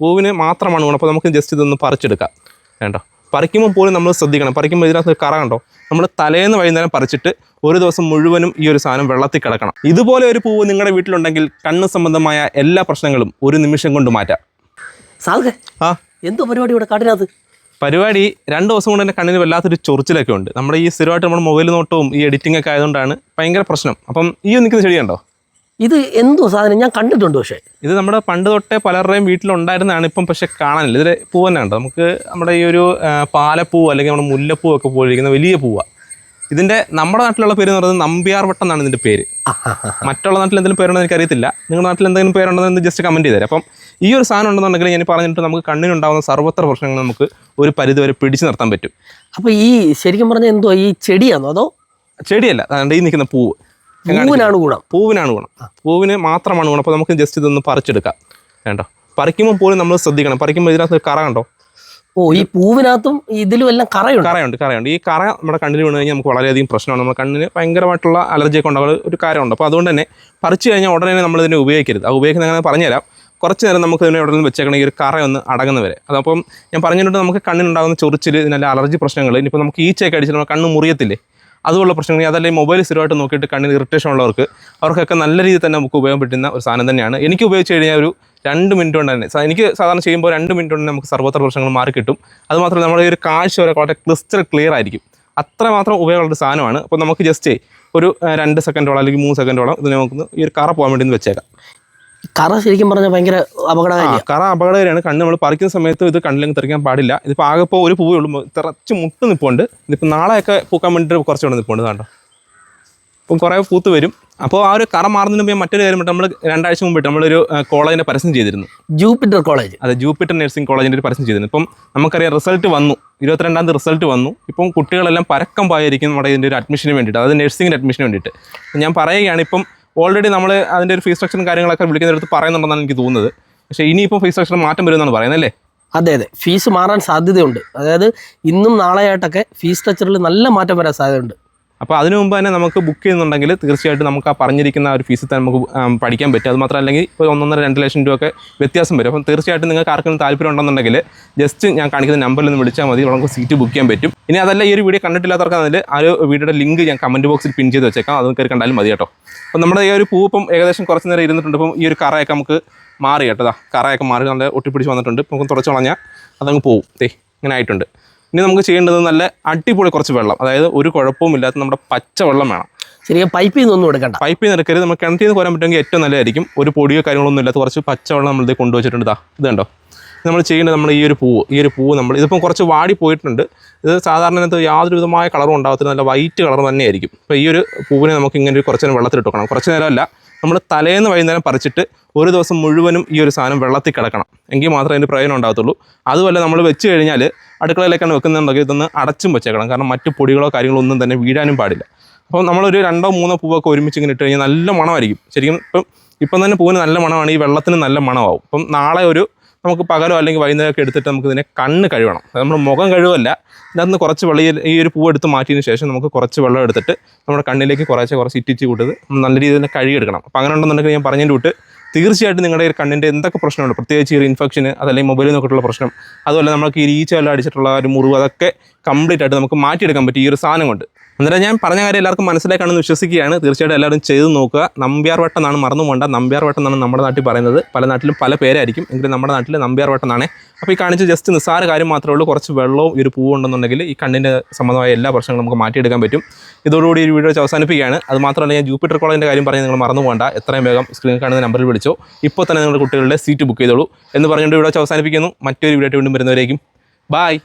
പൂവിന് മാത്രമാണ് ഗുണം അപ്പോൾ നമുക്ക് ജസ്റ്റ് ഇതൊന്ന് പറിച്ചെടുക്കാം. വേണ്ടോ പറിക്കുമ്പോൾ പോലും നമ്മൾ ശ്രദ്ധിക്കണം. പറിക്കുമ്പോൾ ഇതിനകത്ത് കറ കണ്ടോ? നമ്മൾ തലേന്ന് വൈകുന്നേരം പറിച്ചിട്ട് ഒരു ദിവസം മുഴുവനും ഈ ഒരു സാധനം വെള്ളത്തിൽ കിടക്കണം. ഇതുപോലെ ഒരു പൂവ് നിങ്ങളുടെ വീട്ടിലുണ്ടെങ്കിൽ കണ്ണ് സംബന്ധമായ എല്ലാ പ്രശ്നങ്ങളും ഒരു നിമിഷം കൊണ്ട് മാറ്റാം. ആ? എന്തോ പരിപാടി ഇവിടെ കാട്ടിനകത്ത്? പരിപാടി രണ്ട് ദിവസം കൊണ്ട് തന്നെ കണ്ണിന് വല്ലാത്തൊരു ചൊറിച്ചിലൊക്കെ ഉണ്ട്. നമ്മുടെ ഈ സ്ഥിരമായിട്ട് നമ്മുടെ മൊബൈൽ നോട്ടവും ഈ എഡിറ്റിംഗ് ഒക്കെ ആയതുകൊണ്ടാണ് ഭയങ്കര പ്രശ്നം. അപ്പം ഈ നിൽക്കുന്ന ചെടിയുണ്ടോ ഇത് എന്തോ സാധനം ഞാൻ കണ്ടിട്ടുണ്ട് പക്ഷേ. ഇത് നമ്മുടെ പണ്ട് തൊട്ടേ പലരുടെയും വീട്ടിലുണ്ടായിരുന്നതാണ് ഇപ്പം പക്ഷെ കാണാനില്ല. ഇതിൽ പൂ തന്നെ ഉണ്ട് നമുക്ക് നമ്മുടെ ഈ ഒരു പാലപ്പൂ അല്ലെങ്കിൽ നമ്മുടെ മുല്ലപ്പൂ ഒക്കെ പോയിരിക്കുന്ന വലിയ പൂവാണ് ഇതിന്റെ നമ്മുടെ നാട്ടിലുള്ള പേര് എന്ന് പറയുന്നത് നമ്പ്യാർ വട്ടം എന്നാണ് ഇതിന്റെ പേര്. മറ്റുള്ള നാട്ടിൽ എന്തെങ്കിലും പേരുണ്ടോ എനിക്ക് അറിയത്തില്ല നിങ്ങളുടെ നാട്ടിൽ എന്തെങ്കിലും പേരുണ്ടോ എന്ന് ജസ്റ്റ് കമന്റ് ചെയ്തേരാം അപ്പം ഈ ഒരു സാധനം ഉണ്ടെന്നുണ്ടെങ്കിൽ ഞാൻ പറഞ്ഞിട്ട് നമുക്ക് കണ്ണിനുണ്ടാകുന്ന സർവത്ര പ്രശ്നങ്ങൾ നമുക്ക് ഒരു പരിധി വരെ പിടിച്ചു നിർത്താൻ പറ്റും. അപ്പൊ ഈ ശരിക്കും പറഞ്ഞാൽ എന്തോ ഈ ചെടിയാണോ അതോ? ചെടിയല്ല. ഈ നിൽക്കുന്ന പൂവ്. പൂവിനാണ് ഗുണം. പൂവിനാണ് ഗുണം. പൂവിന് മാത്രമാണ് ഗുണം. അപ്പോൾ നമുക്ക് ജസ്റ്റ് ഇതൊന്ന് പറിച്ചെടുക്കാം. വേണ്ടോ പറിക്കുമ്പോൾ പോലും നമ്മൾ ശ്രദ്ധിക്കണം. പറിക്കുമ്പോൾ ഇതിനകത്ത് കറ കണ്ടോ? ഓ ഈ പൂവിനകത്തും ഇതിലും എല്ലാം കറയുണ്ട്. കറയുണ്ട് കറയുണ്ട്. ഈ കറ നമ്മുടെ കണ്ണിൽ വീണ് കഴിഞ്ഞാൽ നമുക്ക് വളരെയധികം പ്രശ്നമാണ്. നമ്മുടെ കണ്ണിന് ഭയങ്കരമായിട്ടുള്ള അലർജിയൊക്കെ ഉണ്ടാകുന്ന ഒരു കാര്യമുണ്ട്. അപ്പോൾ അതുകൊണ്ട് തന്നെ പറിച്ചു കഴിഞ്ഞാൽ ഉടനെ നമ്മൾ ഇതിനെ ഉപയോഗിക്കരുത്. ആ ഉപയോഗിക്കുന്നത് എങ്ങനെ പറഞ്ഞുതരാം കുറച്ച് നേരം നമുക്ക് ഇതിനെ ഉടനെ വെച്ചേക്കണം ഈ ഒരു കറ ഒന്ന് അടങ്ങുന്ന വരെ അതപ്പം ഞാൻ പറഞ്ഞിട്ടുണ്ട് നമുക്ക് കണ്ണിനുണ്ടാകുന്ന ചൊറിച്ചിൽ ഇതിനെല്ലാം അലർജി പ്രശ്നങ്ങൾ. ഇനിയിപ്പോൾ നമുക്ക് ഈച്ചയൊക്കെ അടിച്ചിട്ട് നമ്മുടെ കണ്ണ് മുറിയത്തില്ലേ? അതുപോലുള്ള പ്രശ്നങ്ങൾ അതല്ലെങ്കിൽ മൊബൈൽ സ്ഥിരമായിട്ട് നോക്കിയിട്ട് കണ്ണിന് ഇറിറ്റേഷൻ ഉള്ളവർക്ക് അവർക്കൊക്കെ നല്ല രീതിയിൽ തന്നെ നമുക്ക് ഉപയോഗം പറ്റുന്ന ഒരു സാധനം തന്നെയാണ്. എനിക്ക് ഉപയോഗിച്ച് കഴിഞ്ഞാൽ ഒരു രണ്ട് മിനിറ്റ് കൊണ്ട് തന്നെ എനിക്ക് സാധാരണ ചെയ്യുമ്പോൾ രണ്ട് മിനിറ്റ് കൊണ്ട് നമുക്ക് സർവത്ര പ്രശ്നങ്ങൾ മാറി കിട്ടും. അതുമാത്രമല്ല നമ്മുടെ ഒരു കാഴ്ച വരെ വളരെ ക്ലിസ്റ്റർ ക്ലിയർ ആയിരിക്കും. അത്രമാത്രം ഉപയോഗമുള്ള സാധനമാണ്. അപ്പോൾ നമുക്ക് ജസ്റ്റ് ഒരു രണ്ട് സെക്കൻഡോളം അല്ലെങ്കിൽ മൂന്ന് സെക്കൻഡോളം ഇതിനെ നമുക്ക് ഈ ഒരു കറ പോകാൻ വേണ്ടി വെച്ചേക്കാം. കറ ശരിക്കും പറഞ്ഞാൽ ഭയങ്കര അപകടകാരിയാണ് കറ അപകടകരമാണ് കണ്ണ് നമ്മൾ പറിക്കുന്ന സമയത്ത് ഇത് കണ്ണിലേക്ക് തെറിക്കാൻ പാടില്ല. ഇതിപ്പോൾ ആകെ ഇപ്പോൾ ഒരു പൂവേ ഉള്ളൂ. തിറച്ച് മുട്ട് നിൽപ്പുണ്ട് ഇതിപ്പോൾ നാളെയൊക്കെ പൂക്കാൻ വേണ്ടിയിട്ട് കുറച്ച് ഇവിടെ നിൽപ്പുണ്ട് കണ്ടോ? ഇപ്പം കുറേ പൂത്ത് വരും. അപ്പോൾ ആ ഒരു കറ മാറുന്നതിന് മുമ്പ് മറ്റൊരു കാര്യം നമ്മൾ രണ്ടാഴ്ച മുമ്പിട്ട് നമ്മളൊരു കോളേജിനെ പരസ്യം ചെയ്തിരുന്നു. Jupiter college. അതെ ജൂപ്പിറ്റർ നഴ്സിംഗ് കോളേജിന്റെ ഒരു പരസ്യം ചെയ്തിരുന്നു. ഇപ്പം നമുക്കറിയാം റിസൾട്ട് വന്നു. ഇരുപത്തിരണ്ടാം തീയതി റിസൾട്ട് വന്നു. ഇപ്പം കുട്ടികളെല്ലാം പരക്കം പോയായിരിക്കും നമ്മുടെ ഇതിന്റെ ഒരു അഡ്മിഷന് വേണ്ടിയിട്ട്. അതായത് നഴ്സിംഗിന്റെ അഡ്മിഷന് വേണ്ടിയിട്ട്. ഞാൻ പറയുകയാണ് ഇപ്പം ഓൾറെഡി നമ്മൾ അതിന്റെ ഒരു ഫീസ് സ്ട്രക്ചറും കാര്യങ്ങളൊക്കെ വിളിക്കുന്നിടത്ത് പറയുന്നുണ്ടെന്നാണ് എനിക്ക് തോന്നുന്നത്. പക്ഷേ ഇനിയിപ്പോൾ ഫീസ് സ്ട്രക്ചർ മാറ്റം വരുമെന്നാണ് പറയുന്നത് അല്ലേ? അതെ അതെ. ഫീസ് മാറാൻ സാധ്യതയുണ്ട്. അതായത് ഇന്നും നാളെയായിട്ടൊക്കെ ഫീസ് സ്ട്രക്ചറിൽ നല്ല മാറ്റം വരാൻ സാധ്യതയുണ്ട്. അപ്പോൾ അതിനു മുമ്പ് തന്നെ നമുക്ക് ബുക്ക് ചെയ്യുന്നുണ്ടെങ്കിൽ തീർച്ചയായിട്ടും നമുക്ക് ആ പറഞ്ഞിരിക്കുന്ന ഒരു ഫീസിൽ തന്നെ നമുക്ക് പഠിക്കാൻ പറ്റും. അത് മാത്രമല്ല അല്ലെങ്കിൽ ഒരു ഒന്നൊന്നര രണ്ട് ലക്ഷം രൂപ ഒക്കെ വ്യത്യാസം വരും. അപ്പം തീർച്ചയായിട്ടും നിങ്ങൾക്ക് ആർക്കും താല്പര്യം ഉണ്ടെന്നുണ്ടെങ്കിൽ ജസ്റ്റ് ഞാൻ കാണിക്കുന്ന നമ്പറിൽ നിന്ന് വിളിച്ചാൽ മതി. നമുക്ക് സീറ്റ് ബുക്ക് ചെയ്യാൻ പറ്റും. ഇനി അതല്ല ഈ ഒരു വീഡിയോ കണ്ടിട്ടില്ലാത്തവർക്ക് അതിൽ ആ ഒരു വീഡിയോയുടെ ലിങ്ക് ഞാൻ കമന്റ് ബോക്സിൽ പിൻ ചെയ്ത് വെച്ചേക്കാം. അത് കയറി കണ്ടാലും മതി കേട്ടോ. അപ്പം നമ്മുടെ ഈ ഒരു പൂപ്പം ഏകദേശം കുറച്ച് നേരം ഇരുന്നിട്ടുണ്ട്. ഇപ്പം ഈ ഒരു കറയൊക്കെ നമുക്ക് മാറി കേട്ടോ. കറയൊക്കെ മാറി നല്ല ഒട്ടിപ്പിടിച്ച് വന്നിട്ടുണ്ട്. നമുക്ക് തുടച്ച് കളഞ്ഞാൽ അതങ്ങ് പോവും. തേ ഇങ്ങനെ ആയിട്ടുണ്ട്. ഇനി നമുക്ക് ചെയ്യേണ്ടത് നല്ല അടിപൊളി കുറച്ച് വെള്ളം. അതായത് ഒരു കുഴപ്പവും ഇല്ലാത്ത നമ്മുടെ പച്ച വെള്ളം വേണം. ശരിക്കും പൈപ്പിൽ നിന്നൊന്നും എടുക്കണ്ട. പൈപ്പിൽ നിന്ന് എടുക്കരുത്. നമുക്ക് കിണറ്റിൽ നിന്ന് കോരാൻ പറ്റുമെങ്കിൽ ഏറ്റവും നല്ലതായിരിക്കും. ഒരു പൊടിയോ കാര്യങ്ങളൊന്നും ഇല്ലാത്ത കുറച്ച് പച്ചവെള്ളം നമ്മളിത് കൊണ്ടുവച്ചിട്ടുണ്ട്. ഇതാ ഇത് കണ്ടോ? ഇത് നമ്മൾ ചെയ്യേണ്ടത് നമ്മൾ ഈ ഒരു പൂവ് ഈ ഒരു പൂവ് നമ്മൾ ഇതിപ്പം കുറച്ച് വാടി പോയിട്ടുണ്ട്. ഇത് സാധാരണ ഇത് യാതൊരു വിധമായ കളറും ഉണ്ടാകത്തില്ല നല്ല വൈറ്റ് കളർ തന്നെയായിരിക്കും. അപ്പോൾ ഈ ഒരു പൂവിനെ നമുക്ക് ഇങ്ങനെ ഒരു കുറച്ച് നേരം വെള്ളത്തിലിട്ട് വെക്കണം. കുറച്ച് നേരമല്ല നമ്മൾ തലേന്ന് വൈകുന്നേരം പറിച്ചിട്ട് ഒരു ദിവസം മുഴുവനും ഈ ഒരു സാധനം വെള്ളത്തിൽ കിടക്കണം. എങ്കിൽ മാത്രമേ അതിന്റെ പ്രയോജനം ഉണ്ടാകത്തുള്ളൂ അതുമല്ല നമ്മൾ വെച്ച് കഴിഞ്ഞാൽ അടുക്കളയിലേക്കാണ് വെക്കുന്നുണ്ടെങ്കിൽ ഇതൊന്ന് അടച്ചും വെച്ചേക്കണം. കാരണം മറ്റു പൊടികളോ കാര്യങ്ങളോ ഒന്നും തന്നെ വീഴാനും പാടില്ല. അപ്പോൾ നമ്മളൊരു രണ്ടോ മൂന്നോ പൂവൊക്കെ ഒരുമിച്ച് ഇങ്ങനെ ഇട്ട് കഴിഞ്ഞാൽ നല്ല മണമായിരിക്കും. ശരിക്കും ഇപ്പം ഇപ്പം തന്നെ പൂവിന് നല്ല മണമാണ് ഈ വെള്ളത്തിന് നല്ല മണമാവും. അപ്പം നാളെ ഒരു നമുക്ക് പകലോ അല്ലെങ്കിൽ വൈകുന്നേരമൊക്കെ എടുത്തിട്ട് നമുക്ക് ഇതിനെ കണ്ണ് കഴുകണം. നമ്മൾ മുഖം കഴുകല്ല. ഇതിനകത്ത് നിന്ന് കുറച്ച് വെള്ളം ഈ- ഒരു പൂവ് എടുത്ത് മാറ്റിയതിന് ശേഷം നമുക്ക് കുറച്ച് വെള്ളം എടുത്തിട്ട് നമ്മുടെ കണ്ണിലേക്ക് കുറച്ച് കുറച്ച് ഇറ്റിച്ച് കൂട്ടത് നല്ല രീതിയിൽ തന്നെ കഴുകിയെടുക്കണം. അപ്പോൾ അങ്ങനെ ഉണ്ടെന്നുണ്ടെങ്കിൽ ഞാൻ പറഞ്ഞതിന്റെ വിട്ട് തീർച്ചയായിട്ടും നിങ്ങളുടെ ഈ കണ്ണിന്റെ എന്തൊക്കെ പ്രശ്നമുണ്ട്? പ്രത്യേകിച്ച് ഒരു ഇൻഫെക്ഷന് അതല്ലെങ്കിൽ മൊബൈലിൽ നോക്കിയിട്ടുള്ള പ്രശ്നം. അതുപോലെ നമുക്ക് ഈ ഈച്ച വല്ല അടിച്ചിട്ടുള്ള ഒരു മുറിവ് അതൊക്കെ കംപ്ലീറ്റ് ആയിട്ട് നമുക്ക് മാറ്റിയെടുക്കാൻ പറ്റും ഈ ഒരു സാധനം കൊണ്ട് അന്നേരം ഞാൻ പറഞ്ഞ കാര്യം എല്ലാവർക്കും മനസ്സിലാക്കാണെന്ന് വിശ്വസിക്കുകയാണ്. തീർച്ചയായിട്ടും എല്ലാവരും ചെയ്ത് നോക്കുക. നമ്പ്യാർ വട്ടം എന്നാണ് മറന്നു പോകേണ്ട. നമ്പ്യാർ വട്ടം എന്നാണ് നമ്മുടെ നാട്ടിൽ പറയുന്നത്. പല നാട്ടിലും പല പേരായിരിക്കും. എങ്കിലും നമ്മുടെ നാട്ടിൽ നമ്പ്യാർ വട്ടം എന്നാണ് അപ്പോൾ ഈ കാണിച്ച ജസ്റ്റ് നിസ്സാര കാര്യം മാത്രമേ ഉള്ളൂ. കുറച്ച് വെള്ളവും ഒരു പൂവും ഉണ്ടെന്നുണ്ടെങ്കിൽ ഈ കണ്ണിന്റെ സംബന്ധമായ എല്ലാ പ്രശ്നങ്ങളും നമുക്ക് മാറ്റിയെടുക്കാൻ പറ്റും. ഇതോടുകൂടി ഈ വീഡിയോ അവസാനിപ്പിക്കുകയാണ്. അത് മാത്രമല്ല ഞാൻ ജൂപ്പിറ്റർ കോളേജിന്റെ കാര്യം പറഞ്ഞ് നിങ്ങൾ മറന്നു പോകണ്ട. എത്രയും വേഗം സ്ക്രീനിൽ കാണുന്ന നമ്പറിൽ വിളിച്ചോ. ഇപ്പോൾ തന്നെ നിങ്ങളുടെ കുട്ടികളുടെ സീറ്റ് ബുക്ക് ചെയ്തോളൂ എന്ന് പറഞ്ഞുകൊണ്ട് വീഡിയോ അവസാനിപ്പിക്കുന്നു. മറ്റൊരു വീഡിയോ വീണ്ടും വരുന്നവരേക്കും. ബായ്